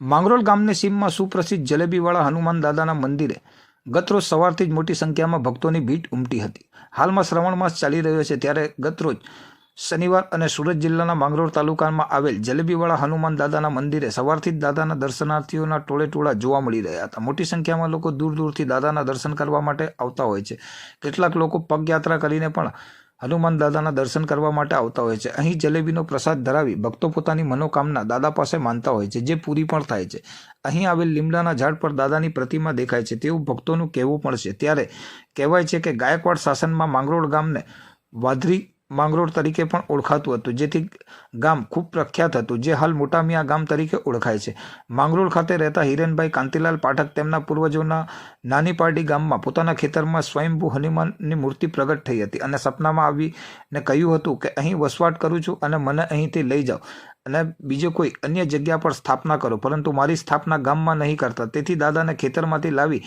માંગરોળ ગામની સીમમાં સુપ્રસિદ્ધ જલેબીવાળા હનુમાન દાદાના મંદિરે ગતરોજ સવારથી જ મોટી સંખ્યામાં ભક્તોની ભીડ ઉમટી હતી. હાલમાં શ્રવણ માસ ચાલી રહ્યો છે ત્યારે ગતરોજ શનિવાર અને સુરત જિલ્લાના માંગરોળ તાલુકામાં આવેલ જલેબીવાળા હનુમાન દાદાના મંદિરે સવારથી જ દાદાના દર્શનાર્થીઓના ટોળે ટોળા જોવા મળી રહ્યા હતા. મોટી સંખ્યામાં લોકો દૂર દૂરથી દાદાના દર્શન કરવા માટે આવતા હોય છે. કેટલાક લોકો પગયાત્રા કરીને પણ હનુમાન દાદાના દર્શન કરવા માટે આવતા હોય છે. અહીં જલેબીનો પ્રસાદ ધરાવી ભક્તો પોતાની મનોકામના દાદા પાસે માનતા હોય છે, જે પૂરી પણ થાય છે. અહીં આવેલ લીમડાના ઝાડ પર દાદાની પ્રતિમા દેખાય છે, તેવું ભક્તોનું કહેવું પણ છે. ત્યારે કહેવાય છે કે ગાયકવાડ શાસનમાં માંગરોળ ગામને વાધરી માંગરોળ તરીકે પણ ઓળખાતું હતું. જેથી ગામ ખૂબ પ્રખ્યાત હતું. જે હાલ મોટામિયા ગામ તરીકે ઓળખાય છે. માંગરોળ ખાતે રહેતા હિરેનભાઈ કાંતિલાલ પાઠક તેમના પૂર્વજોના નાની પારડી ગામમાં પોતાના ખેતરમાં સ્વયંભૂ હનુમાનની મૂર્તિ પ્રગટ થઈ હતી અને સપનામાં આવીને કહ્યું હતું કે, અહીં વસવાટ કરું છું અને મને અહીંથી લઈ જાઓ. અને બીજો કોઈ અન્ય જગ્યા પર સ્થાપના કરો. પરંતુ મારી સ્થાપના ગામમાં નહીં કરતા. તેથી દાદાને ખેતરમાંથી લાવી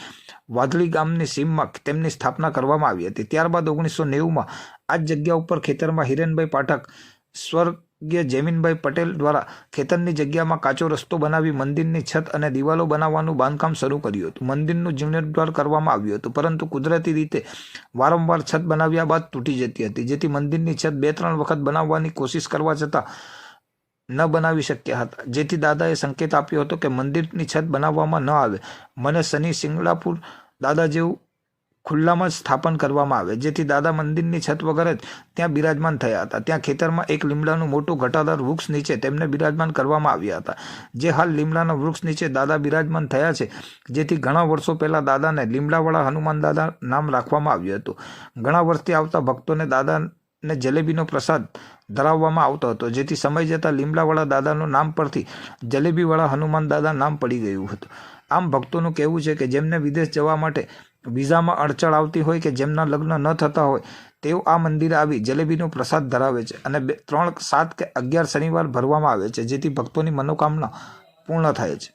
વાદળી ગામની સીમમાં તેમની સ્થાપના કરવામાં આવી હતી. ત્યારબાદ ઓગણીસો નેવુંમાં આ જ જગ્યા ઉપર ખેતરમાં હિરેનભાઈ પાઠક, સ્વર્ગીય જેમીનભાઈ પટેલ દ્વારા ખેતરની જગ્યામાં કાચો રસ્તો બનાવી મંદિરની છત અને દિવાલો બનાવવાનું બાંધકામ શરૂ કર્યું હતું. મંદિરનું જીર્ણોદ્ધાર કરવામાં આવ્યું હતું. પરંતુ કુદરતી રીતે વારંવાર છત બનાવ્યા બાદ તૂટી જતી હતી. જેથી મંદિરની છત બે ત્રણ વખત બનાવવાની કોશિશ કરવા છતાં ન બનાવી શક્યા હતા. જેથી દાદાએ સંકેત આપ્યો હતો કે મંદિરની છત બનાવવામાં ન આવે. મને શનિ સિંગલાપુર દાદા જેવું ખુલ્લામાં સ્થાપન કરવામાં આવે. જેથી દાદા મંદિરની છત વગર જ ત્યાં બિરાજમાન થયા હતા. ત્યાં ખેતરમાં એક લીમડાનું મોટું ઘટાદાર વૃક્ષ નીચે તેમને બિરાજમાન કરવામાં આવ્યા હતા. જે હાલ લીમડાના વૃક્ષ નીચે દાદા બિરાજમાન થયા છે. જેથી ઘણા વર્ષો પહેલાં દાદાને લીમડાવાળા હનુમાન દાદા નામ રાખવામાં આવ્યું હતું. ઘણા વર્ષથી આવતા ભક્તોને દાદા ને જલેબીનો પ્રસાદ ધરાવવામાં આવતો હતો, જેથી સમય જતાં લીમડાવાળા દાદાનું નામ પરથી જલેબીવાળા હનુમાન દાદા નામ પડી ગયું હતું. આમ ભક્તોનું કહેવું છે કે જેમને વિદેશ જવા માટે વિઝામાં અડચણ આવતી હોય કે જેમના લગ્ન ન થતા હોય, તેઓ આ મંદિરે આવી જલેબીનો પ્રસાદ ધરાવે છે અને બે, ત્રણ, સાત કે અગિયાર શનિવાર ભરવામાં આવે છે, જેથી ભક્તોની મનોકામના પૂર્ણ થાય છે.